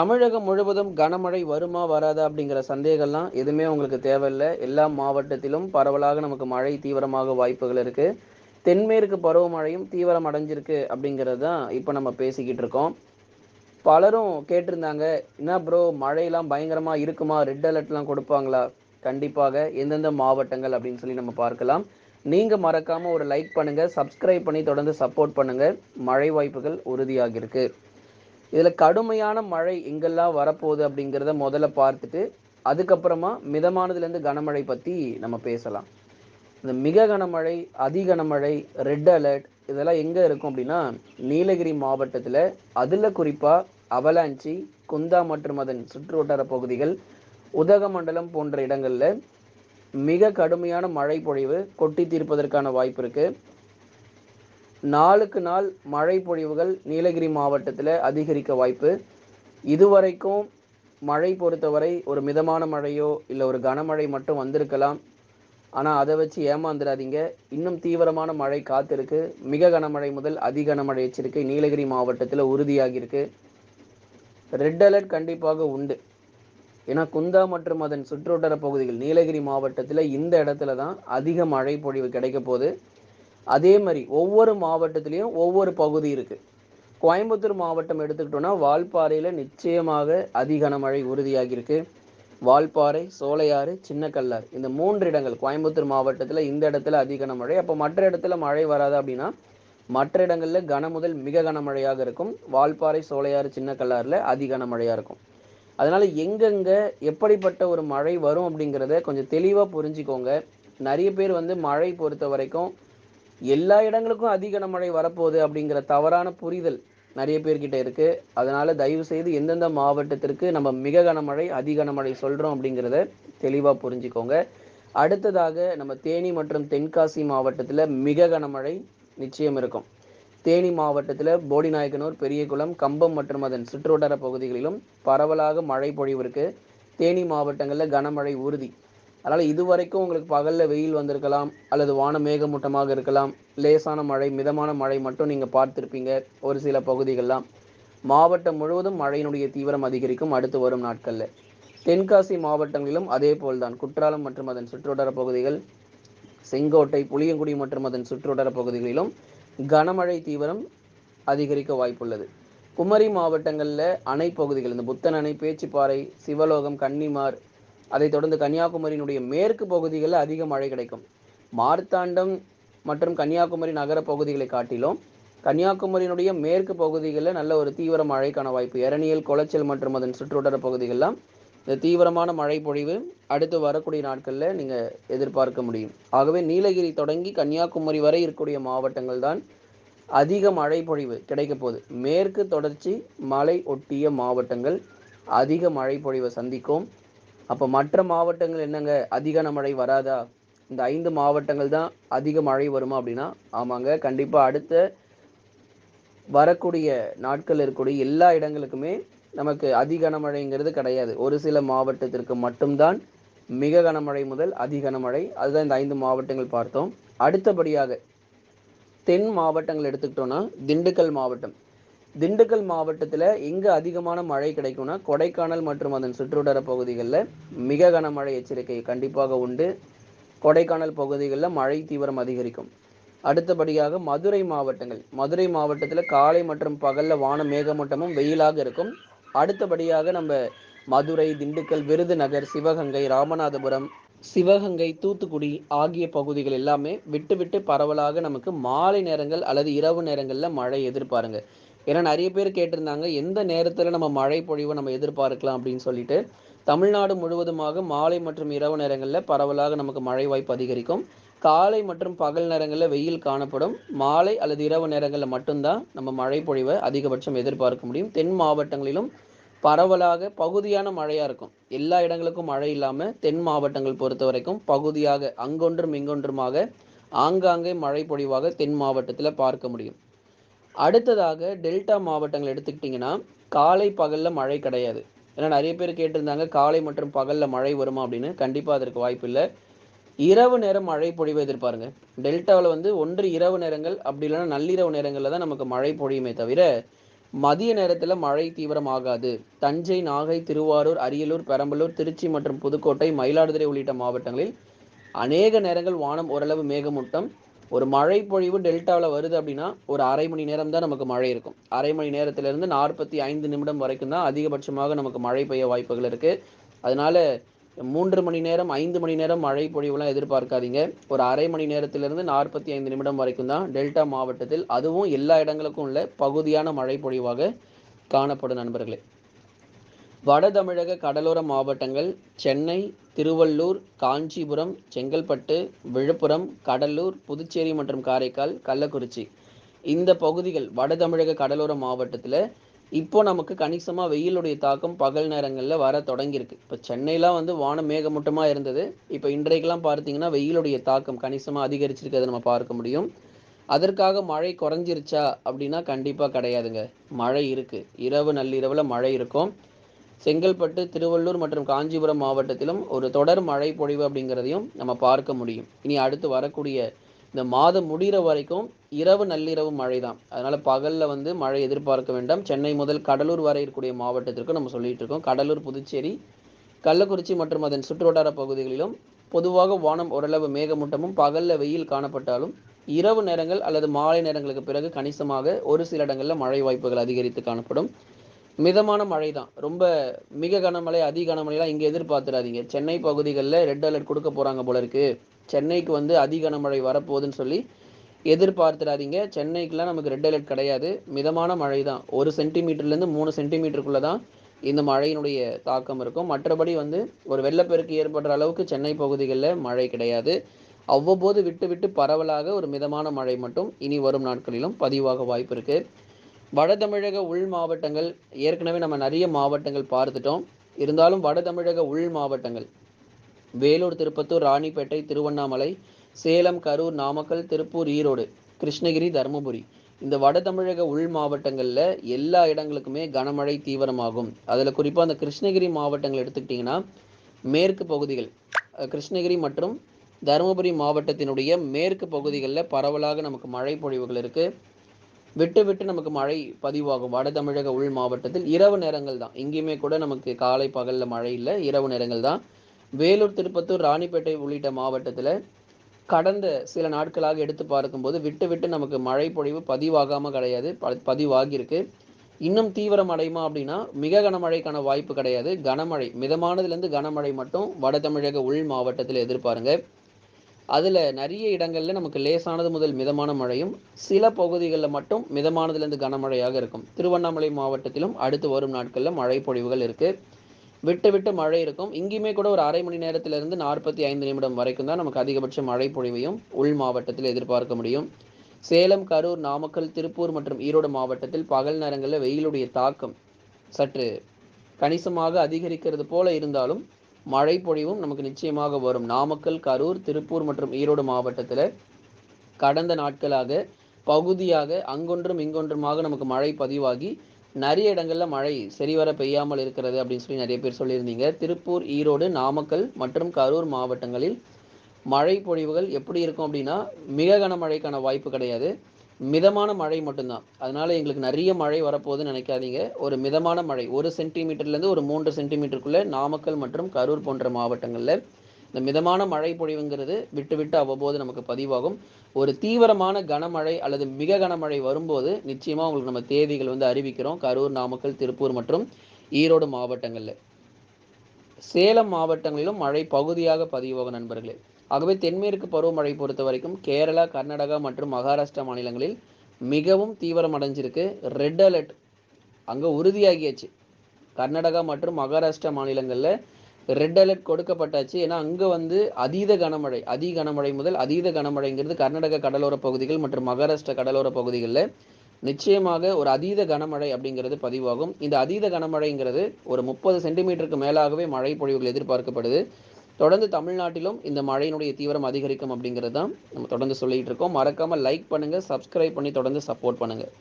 தமிழகம் முழுவதும் கனமழை வருமா வராதா அப்படிங்கிற சந்தேகம்லாம் எதுவுமே உங்களுக்கு தேவையில்லை. எல்லா மாவட்டத்திலும் பரவலாக நமக்கு மழை தீவிரமாக வாய்ப்புகள் இருக்குது தென்மேற்கு பருவமழையும் தீவிரம் அடைஞ்சிருக்கு அப்படிங்கிறது தான் இப்போ நம்ம பேசிக்கிட்டு இருக்கோம். பலரும் கேட்டிருந்தாங்க என்ன ப்ரோ மழையெல்லாம் பயங்கரமாக இருக்குமா? ரெட் அலர்ட்லாம் கொடுப்பாங்களா? கண்டிப்பாக எந்தெந்த மாவட்டங்கள் அப்படின்னு சொல்லி நம்ம பார்க்கலாம். நீங்கள் மறக்காமல் ஒரு லைக் பண்ணுங்கள் சப்ஸ்கிரைப் பண்ணி தொடர்ந்து சப்போர்ட் பண்ணுங்கள் மழை வாய்ப்புகள் உறுதியாகிருக்கு இதில் கடுமையான மழை எங்கெல்லாம் வரப்போகுது அப்படிங்கிறத முதல்ல பார்த்துட்டு அதுக்கப்புறமா மிதமானதுலேருந்து கனமழை பற்றி நம்ம பேசலாம். இந்த மிக கனமழை அதி கனமழை ரெட் அலர்ட் இதெல்லாம் எங்கே இருக்கும் அப்படின்னா நீலகிரி மாவட்டத்தில் அதில் குறிப்பாக அவலாஞ்சி குந்தா மற்றும் அதன் சுற்றுவட்டார பகுதிகள் உதகமண்டலம் போன்ற இடங்களில் மிக கடுமையான மழை பொழிவு கொட்டி தீர்ப்பதற்கான வாய்ப்பு இருக்குது நாளுக்கு நாள் மழை பொழிவுகள் நீலகிரி மாவட்டத்தில் அதிகரிக்க வாய்ப்பு. இதுவரைக்கும் மழை பொறுத்தவரை ஒரு மிதமான மழையோ இல்லை ஒரு கனமழை மட்டும் வந்திருக்கலாம். ஆனால் அதை வச்சு ஏமாந்துடாதீங்க இன்னும் தீவிரமான மழை காத்திருக்கு. மிக கனமழை முதல் அதி கனமழை எச்சரிக்கை நீலகிரி மாவட்டத்தில் உறுதியாகியிருக்கு. ரெட் அலர்ட் கண்டிப்பாக உண்டு. ஏன்னா குந்தா மற்றும் அதன் சுற்றுவட்டார பகுதிகள் நீலகிரி மாவட்டத்தில் இந்த இடத்துல தான் அதிக மழை பொழிவு கிடைக்க போகுது. அதே மாதிரி ஒவ்வொரு மாவட்டத்திலையும் ஒவ்வொரு பகுதி இருக்கு. கோயம்புத்தூர் மாவட்டம் எடுத்துக்கிட்டோம்னா வால்பாறையில நிச்சயமாக அதிக மழை உறுதியாகியிருக்கு. வால்பாறை சோலையாறு சின்னக்கல்லாறு இந்த மூன்று இடங்கள் கோயம்புத்தூர் மாவட்டத்தில் இந்த இடத்துல அதிக மழை. அப்போ மற்ற இடத்துல மழை வராது அப்படின்னா மற்ற இடங்களில் கன முதல் மிக கனமழையாக இருக்கும். வால்பாறை சோலையாறு சின்னக்கல்லாறுல அதிகன கனமழையாக இருக்கும். அதனால் எங்கெங்கே எப்படிப்பட்ட ஒரு மழை வரும் அப்படிங்கிறத கொஞ்சம் தெளிவாக புரிஞ்சுக்கோங்க. நிறைய பேர் வந்து மழை பொறுத்த வரைக்கும் எல்லா இடங்களுக்கும் அதிக கனமழை வரப்போகுது அப்படிங்கிற தவறான புரிதல் நிறைய பேர்கிட்ட இருக்கு. அதனால தயவு செய்து எந்தெந்த மாவட்டத்திற்கு நம்ம மிக கனமழை அதிக கனமழை சொல்றோம் அப்படிங்கிறத தெளிவாக புரிஞ்சுக்கோங்க. அடுத்ததாக நம்ம தேனி மற்றும் தென்காசி மாவட்டத்தில் மிக கனமழை நிச்சயம் இருக்கும். தேனி மாவட்டத்தில் போடிநாயக்கனூர் பெரியகுளம் கம்பம் மற்றும் அதன் சுற்றுவட்டார பகுதிகளிலும் பரவலாக மழை பொழிவு இருக்கு. தேனி மாவட்டங்களில் கனமழை உறுதி. அதனால் இதுவரைக்கும் உங்களுக்கு பகலில் வெயில் வந்திருக்கலாம் அல்லது வானம் மேகமூட்டமாக இருக்கலாம் லேசான மழை மிதமான மழை மட்டும் நீங்கள் பார்த்துருப்பீங்க ஒரு சில பகுதிகள்லாம். மாவட்டம் முழுவதும் மழையினுடைய தீவிரம் அதிகரிக்கும் அடுத்து வரும் நாட்களில். தென்காசி மாவட்டங்களிலும் அதே போல்தான். குற்றாலம் மற்றும் அதன் சுற்றுவட்டார பகுதிகள் செங்கோட்டை புளியங்குடி மற்றும் அதன் சுற்றுவட்டார பகுதிகளிலும் கனமழை தீவிரம் அதிகரிக்க வாய்ப்புள்ளது. குமரி மாவட்டங்களில் அணை பகுதிகள் இந்த புத்தன் அணை பேச்சிப்பாறை சிவலோகம் கன்னிமார் அதைத் தொடர்ந்து கன்னியாகுமரியினுடைய மேற்கு பகுதிகளில் அதிக மழை கிடைக்கும். மார்த்தாண்டம் மற்றும் கன்னியாகுமரி நகர பகுதிகளை காட்டிலும் கன்னியாகுமரியினுடைய மேற்கு பகுதிகளில் நல்ல ஒரு தீவிர மழைக்கான வாய்ப்பு. எரணியல் குளச்சல் மற்றும் அதன் சுற்றுவட்டார பகுதிகளெலாம் இந்த தீவிரமான மழை பொழிவு அடுத்து வரக்கூடிய நாட்களில் நீங்கள் எதிர்பார்க்க முடியும். ஆகவே நீலகிரி தொடங்கி கன்னியாகுமரி வரை இருக்கக்கூடிய மாவட்டங்கள் தான் அதிக மழை பொழிவு கிடைக்க போகுது. மேற்கு தொடர்ச்சி மலை ஒட்டிய மாவட்டங்கள் அதிக மழை பொழிவை சந்திக்கும். அப்போ மற்ற மாவட்டங்கள் என்னங்க? அதிக மழை வராதா? இந்த ஐந்து மாவட்டங்கள் தான் அதிக மழை வருமா அப்படின்னா? ஆமாங்க. கண்டிப்பாக அடுத்த வரக்கூடிய நாட்கள் இருக்கக்கூடிய எல்லா இடங்களுக்குமே நமக்கு அதி கனமழைங்கிறது கிடையாது. ஒரு சில மாவட்டத்திற்கு மட்டும்தான் மிக கனமழை முதல் அதி கனமழை. அதுதான் இந்த ஐந்து மாவட்டங்கள் பார்த்தோம். அடுத்தபடியாக தென் மாவட்டங்கள் எடுத்துக்கிட்டோம்னா திண்டுக்கல் மாவட்டம். திண்டுக்கல் மாவட்டத்தில் எங்கே அதிகமான மழை கிடைக்கும்னா கொடைக்கானல் மற்றும் அதன் சுற்றுவட்டார பகுதிகளில் மிக கனமழை எச்சரிக்கை கண்டிப்பாக உண்டு. கொடைக்கானல் பகுதிகளில் மழை தீவிரம் அதிகரிக்கும். அடுத்தபடியாக மதுரை மாவட்டங்கள். மதுரை மாவட்டத்தில் காலை மற்றும் பகலில் வான மேகமூட்டமும் வெயிலாக இருக்கும். அடுத்தபடியாக நம்ம மதுரை திண்டுக்கல் விருதுநகர் சிவகங்கை ராமநாதபுரம் சிவகங்கை தூத்துக்குடி ஆகிய பகுதிகள் எல்லாமே விட்டு விட்டு பரவலாக நமக்கு மாலை நேரங்கள் அல்லது இரவு நேரங்களில் மழை எதிர்பாருங்க. ஏன்னா நிறைய பேர் கேட்டிருந்தாங்க எந்த நேரத்தில் நம்ம மழை பொழிவை நம்ம எதிர்பார்க்கலாம் அப்படின்னு சொல்லிட்டு. தமிழ்நாடு முழுவதுமாக மாலை மற்றும் இரவு நேரங்களில் பரவலாக நமக்கு மழை வாய்ப்பு அதிகரிக்கும். காலை மற்றும் பகல் நேரங்களில் வெயில் காணப்படும். மாலை அல்லது இரவு நேரங்களில் மட்டும்தான் நம்ம மழை பொழிவை அதிகபட்சம் எதிர்பார்க்க முடியும். தென் மாவட்டங்களிலும் பரவலாக பகுதியான மழையாக இருக்கும். எல்லா இடங்களுக்கும் மழை இல்லாமல் தென் மாவட்டங்கள் பொறுத்த வரைக்கும் பகுதியாக அங்கொன்றும் இங்கொன்றுமாக ஆங்காங்கே மழை பொழிவாக தென் மாவட்டத்தில் பார்க்க முடியும். அடுத்ததாக டெல்டா மாவட்டங்கள் எடுத்துக்கிட்டிங்கன்னா காலை பகலில் மழை கிடையாது. ஏன்னா நிறைய பேர் கேட்டிருந்தாங்க காலை மற்றும் பகலில் மழை வருமா அப்படின்னு. கண்டிப்பாக அதற்கு வாய்ப்பு இல்லை. இரவு நேரம் மழை பொழிவை எதிர்பாருங்க. டெல்டாவில் வந்து ஒன்று இரவு நேரங்கள் அப்படி இல்லைன்னா நள்ளிரவு நேரங்களில் தான் நமக்கு மழை பொழியுமே தவிர மதிய நேரத்தில் மழை தீவிரமாகாது தஞ்சை நாகை திருவாரூர் அரியலூர் பெரம்பலூர் திருச்சி மற்றும் புதுக்கோட்டை மயிலாடுதுறை உள்ளிட்ட மாவட்டங்களில் அநேக நேரங்கள் வானம் ஓரளவு மேகமூட்டம். ஒரு மழை பொழிவு டெல்டாவில் வருது அப்படின்னா ஒரு அரை மணி நேரம் தான் நமக்கு மழை இருக்கும். அரை மணி நேரத்திலிருந்து நாற்பத்தி ஐந்து நிமிடம் வரைக்கும் தான் அதிகபட்சமாக நமக்கு மழை பெய்ய வாய்ப்புகள் இருக்குது அதனால மூன்று மணி நேரம் ஐந்து மணி நேரம் மழை பொழிவுலாம் எதிர்பார்க்காதீங்க. ஒரு அரை மணி நேரத்திலிருந்து நாற்பத்தி ஐந்து நிமிடம் வரைக்கும் தான் டெல்டா மாவட்டத்தில் அதுவும் எல்லா இடங்களுக்கும் உள்ள பகுதியான மழை பொழிவாக காணப்படும் நண்பர்களே. வட தமிழக கடலோர மாவட்டங்கள் சென்னை திருவள்ளூர் காஞ்சிபுரம் செங்கல்பட்டு விழுப்புரம் கடலூர் புதுச்சேரி மற்றும் காரைக்கால் கள்ளக்குறிச்சி. இந்த பகுதிகள் வட தமிழக கடலோர மாவட்டத்தில் இப்போ நமக்கு கணிசமாக வெயிலுடைய தாக்கம் பகல் நேரங்களில் வர தொடங்கியிருக்கு. இப்போ சென்னையெலாம் வந்து வானம் மேகமூட்டமாக இருந்தது. இப்போ இன்றைக்கெல்லாம் பார்த்தீங்கன்னா வெயிலுடைய தாக்கம் கணிசமாக அதிகரிச்சிருக்கிறத நம்ம பார்க்க முடியும். அதற்காக மழை குறைஞ்சிருச்சா அப்படின்னா கண்டிப்பாக கிடையாதுங்க. மழை இருக்குது இரவு நள்ளிரவில் மழை இருக்கும். செங்கல்பட்டு திருவள்ளூர் மற்றும் காஞ்சிபுரம் மாவட்டத்திலும் ஒரு தொடர் மழை பொழிவு அப்படிங்கிறதையும் நம்ம பார்க்க முடியும். இனி அடுத்து வரக்கூடிய இந்த மாதம் முடிகிற வரைக்கும் இரவு நள்ளிரவு மழை தான் அதனால் பகலில் வந்து மழை எதிர்பார்க்க வேண்டாம். சென்னை முதல் கடலூர் வரை இருக்கக்கூடிய மாவட்டத்திற்கும் நம்ம சொல்லிட்டு இருக்கோம். கடலூர் புதுச்சேரி கள்ளக்குறிச்சி மற்றும் அதன் சுற்றுவட்டார பகுதிகளிலும் பொதுவாக வானம் ஓரளவு மேகமூட்டமும் பகலில் வெயில் காணப்பட்டாலும் இரவு நேரங்கள் அல்லது மாலை நேரங்களுக்கு பிறகு கணிசமாக ஒரு சில இடங்களில் மழை வாய்ப்புகள் அதிகரித்து காணப்படும். மிதமான மழை தான் ரொம்ப மிக கனமழை அதி கனமழைலாம் இங்கே எதிர்பார்த்துடாதீங்க. சென்னை பகுதிகளில் ரெட் அலர்ட் கொடுக்க போகிறாங்க போல இருக்கு. சென்னைக்கு வந்து அதி கனமழை வரப்போகுதுன்னு சொல்லி எதிர்பார்த்துடாதீங்க. சென்னைக்குலாம் நமக்கு ரெட் அலர்ட் கிடையாது. மிதமான மழை தான் ஒரு சென்டிமீட்டர்லேருந்து மூணு சென்டிமீட்டருக்குள்ளே தான் இந்த மழையினுடைய தாக்கம் இருக்கும். மற்றபடி வந்து ஒரு வெள்ளப்பெருக்கு ஏற்படுற அளவுக்கு சென்னை பகுதிகளில் மழை கிடையாது. அவ்வப்போது விட்டு விட்டு பரவலாக ஒரு மிதமான மழை மட்டும் இனி வரும் நாட்களிலும் பதிவாக வாய்ப்பு இருக்குது வட தமிழக உள் மாவட்டங்கள் ஏற்கனவே நம்ம நிறைய மாவட்டங்கள் பார்த்துட்டோம். இருந்தாலும் வட தமிழக உள் மாவட்டங்கள் வேலூர் திருப்பத்தூர் ராணிப்பேட்டை திருவண்ணாமலை சேலம் கரூர் நாமக்கல் திருப்பூர் ஈரோடு கிருஷ்ணகிரி தருமபுரி. இந்த வட தமிழக உள் மாவட்டங்களில் எல்லா இடங்களுக்குமே கனமழை தீவிரமாகும். அதில் குறிப்பாக அந்த கிருஷ்ணகிரி மாவட்டங்கள் எடுத்துக்கிட்டிங்கன்னா மேற்கு பகுதிகள் கிருஷ்ணகிரி மற்றும் தருமபுரி மாவட்டத்தினுடைய மேற்கு பகுதிகளில் பரவலாக நமக்கு மழை பொழிவுகள் இருக்குது விட்டு விட்டு நமக்கு மழை பதிவாகும். வட தமிழக உள் மாவட்டத்தில் இரவு நேரங்கள் தான். இங்கேயுமே கூட நமக்கு காலை பகலில் மழை இல்லை இரவு நேரங்கள் தான். வேலூர் திருப்பத்தூர் ராணிப்பேட்டை உள்ளிட்ட மாவட்டத்தில் கடந்த சில நாட்களாக எடுத்து பார்க்கும்போது விட்டு விட்டு நமக்கு மழை பொழிவு பதிவாகாமல் கிடையாது. பதிவாகியிருக்கு. இன்னும் தீவிரம் அடையுமா அப்படின்னா மிக கனமழைக்கான வாய்ப்பு கிடையாது. கனமழை மிதமானதுலேருந்து கனமழை மட்டும் வட தமிழக உள் மாவட்டத்தில் எதிர்பாருங்க. அதில் நிறைய இடங்களில் நமக்கு லேசானது முதல் மிதமான மழையும் சில பகுதிகளில் மட்டும் மிதமானதுலேருந்து கனமழையாக இருக்கும். திருவண்ணாமலை மாவட்டத்திலும் அடுத்து வரும் நாட்களில் மழை பொழிவுகள் இருக்குது விட்டு விட்டு மழை இருக்கும். இங்கேயுமே கூட ஒரு அரை மணி நேரத்திலிருந்து நாற்பத்தி ஐந்து நிமிடம் வரைக்கும் தான் நமக்கு அதிகபட்ச மழை பொழிவையும் உள் மாவட்டத்தில் எதிர்பார்க்க முடியும். சேலம் கரூர் நாமக்கல் திருப்பூர் மற்றும் ஈரோடு மாவட்டத்தில் பகல் நேரங்களில் வெயிலுடைய தாக்கம் சற்று கணிசமாக அதிகரிக்கிறது போல இருந்தாலும் மழை பொழிவும் நமக்கு நிச்சயமாக வரும். நாமக்கல் கரூர் திருப்பூர் மற்றும் ஈரோடு மாவட்டத்தில் கடந்த நாட்களாக பகுதியாக அங்கொன்றும் இங்கொன்றுமாக நமக்கு மழை பதிவாகி நிறைய இடங்களில் மழை சரிவர பெய்யாமல் இருக்கிறது அப்படின்னு சொல்லி நிறைய பேர் சொல்லியிருந்தீங்க. திருப்பூர் ஈரோடு நாமக்கல் மற்றும் கரூர் மாவட்டங்களில் மழை பொழிவுகள் எப்படி இருக்கும் அப்படின்னா மிக கனமழைக்கான வாய்ப்பு கிடையாது. மிதமான மழை மட்டும்தான். அதனால எங்களுக்கு நிறைய மழை வரப்போகுதுன்னு நினைக்காதீங்க. ஒரு மிதமான மழை ஒரு சென்டிமீட்டர்லேருந்து ஒரு மூன்று சென்டிமீட்டருக்குள்ளே நாமக்கல் மற்றும் கரூர் போன்ற மாவட்டங்களில் இந்த மிதமான மழை பொழிவுங்கிறது விட்டு விட்டு அவ்வப்போது நமக்கு பதிவாகும். ஒரு தீவிரமான கனமழை அல்லது மிக கனமழை வரும்போது நிச்சயமாக உங்களுக்கு நம்ம தேதிகள் வந்து அறிவிக்கிறோம். கரூர் நாமக்கல் திருப்பூர் மற்றும் ஈரோடு மாவட்டங்களில். சேலம் மாவட்டங்களிலும் மழை பகுதியாக பதிவாகும் நண்பர்களே. ஆகவே தென்மேற்கு பருவமழை பொறுத்த வரைக்கும் கேரளா கர்நாடகா மற்றும் மகாராஷ்டிரா மாநிலங்களில் மிகவும் தீவிரம் அடைஞ்சிருக்கு. ரெட் அலர்ட் அங்கே உறுதியாகியாச்சு. கர்நாடகா மற்றும் மகாராஷ்டிரா மாநிலங்களில் ரெட் அலர்ட் கொடுக்கப்பட்டாச்சு. ஏன்னா அங்கே வந்து அதீத கனமழை அதி கனமழை முதல் அதீத கனமழைங்கிறது கர்நாடக கடலோர பகுதிகள் மற்றும் மகாராஷ்டிரா கடலோர பகுதிகளில் நிச்சயமாக ஒரு அதீத கனமழை அப்படிங்கிறது பதிவாகும். இந்த அதீத கனமழைங்கிறது ஒரு முப்பது சென்டிமீட்டருக்கு மேலாகவே மழை பொழிவுகள் எதிர்பார்க்கப்படுது. தொடர்ந்து தமிழ்நாட்டிலும் இந்த மழையினுடைய தீவிரம் அதிகரிக்கும் அப்படிங்கிறது தான் நம்ம தொடர்ந்து சொல்லிகிட்டு இருக்கோம். மறக்காமல் லைக் பண்ணுங்கள் சப்ஸ்கிரைப் பண்ணி தொடர்ந்து சப்போர்ட் பண்ணுங்கள்